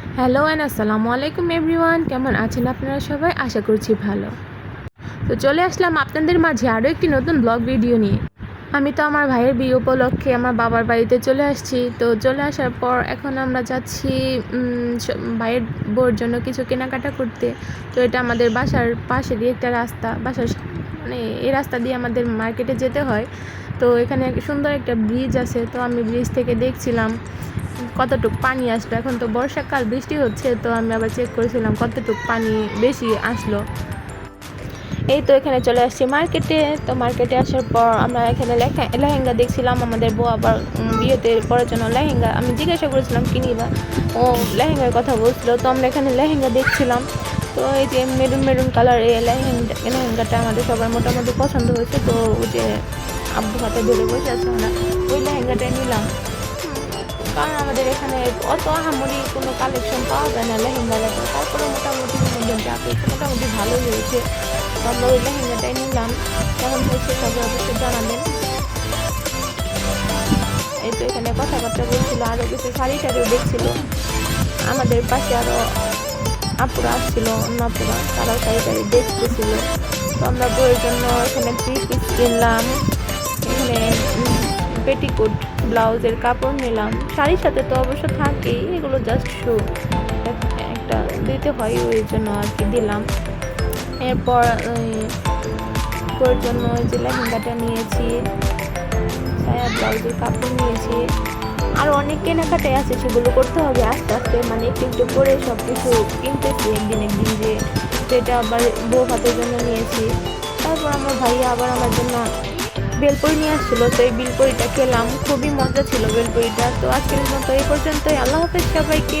Hello and আসসালামু আলাইকুম everyone কেমন আছেন আপনারা সবাই? আশা করছি ভালো। তো চলে আসলাম আপনাদের মাঝে আরও একটি নতুন ব্লগ ভিডিও নিয়ে। আমি তো আমার ভাইয়ের বিয়ে উপলক্ষে আমার বাবার বাড়িতে চলে আসছি। তো চলে আসার পর এখন আমরা যাচ্ছি ভাইয়ের বউর জন্য কিছু কেনাকাটা করতে। তো এটা আমাদের বাসার পাশেরই একটা রাস্তা। বাসার মানে এই রাস্তা দিয়ে আমাদের মার্কেটে যেতে হয়। তো এখানে সুন্দর একটা ব্রিজ আছে। তো আমি ব্রিজ থেকে দেখছিলাম। কতটুক পানি আসলো? এখন তো বর্ষাকাল, বৃষ্টি হচ্ছে, তো আমি আবার চেক করেছিলাম কতটুক পানি বেশি আসলো। এই তো এখানে চলে আসছি মার্কেটে তো মার্কেটে আসার পর আমরা এখানে লেহেঙ্গা দেখছিলাম, আমাদের বউ আবার বিয়েতে পরার জন্য লেহেঙ্গা, আমি জিজ্ঞাসা করেছিলাম, কি নিবা? ও লেহেঙ্গার কথা বলছিল, তো আমরা এখানে লেহেঙ্গা দেখছিলাম। তো এই যে মেরুন মেরুন কালার এই লেহেঙ্গা, লেহেঙ্গাটা আমাদের সবার মোটামুটি পছন্দ হয়েছে, তো ওই যে আব্বু হাতে ধরে বসে আছে আমরা, ওই লেহেঙ্গাটাই নিলাম। কারণ আমাদের এখানে অত আহামরি কোনো কালেকশন পাওয়া যায় না, লেহেঙ্গা লেহেঙ্গা তারপরে মোটামুটি মধ্যে মোটামুটি ভালোই হয়েছে আমরা ওই লেহেঙ্গাটাই নিলাম। কেমন হয়েছে সবাই অবশ্যই জানাবেন। এই তো এখানে কথাবার্তা বলছিল আরও কিছু শাড়ি টাড়িও দেখছিল। আমাদের পাশে আরও আপুরা আসছিল, অন্য আপুরা, তারাও শাড়ি টাড়ি দেখতেছিল। তো আমরা বইয়ের জন্য এখানে থ্রি পিস কিনলাম। এখানে পেটিকোট ব্লাউজের কাপড় নিলাম। শাড়ির সাথে তো অবশ্য থাকেই, এগুলো জাস্ট শু একটা দিতে হয়, ওই জন্য আর কি দিলাম। এরপর ওর জন্য ওই যে লেহেঙ্গাটা নিয়েছি সায়া ব্লাউজের কাপড় নিয়েছি। আর অনেক কেনাকাটাই আছে, সেগুলো করতে হবে আস্তে আস্তে মানে একটু একটু করে সব কিছু কিনতেছি একদিন একদিন যে, সেটা আবার বউ হাতের জন্য নিয়েছি। তারপর আমার ভাইয়া আবার আমার জন্য বেলপুরি নিয়ে আসছিল, তো এই বেলপুরিটা খেলাম। খুবই মজা ছিল বেলপুরিটা। তো আজকের মতো এই পর্যন্তই। আল্লাহ হাফেজ সবাইকে।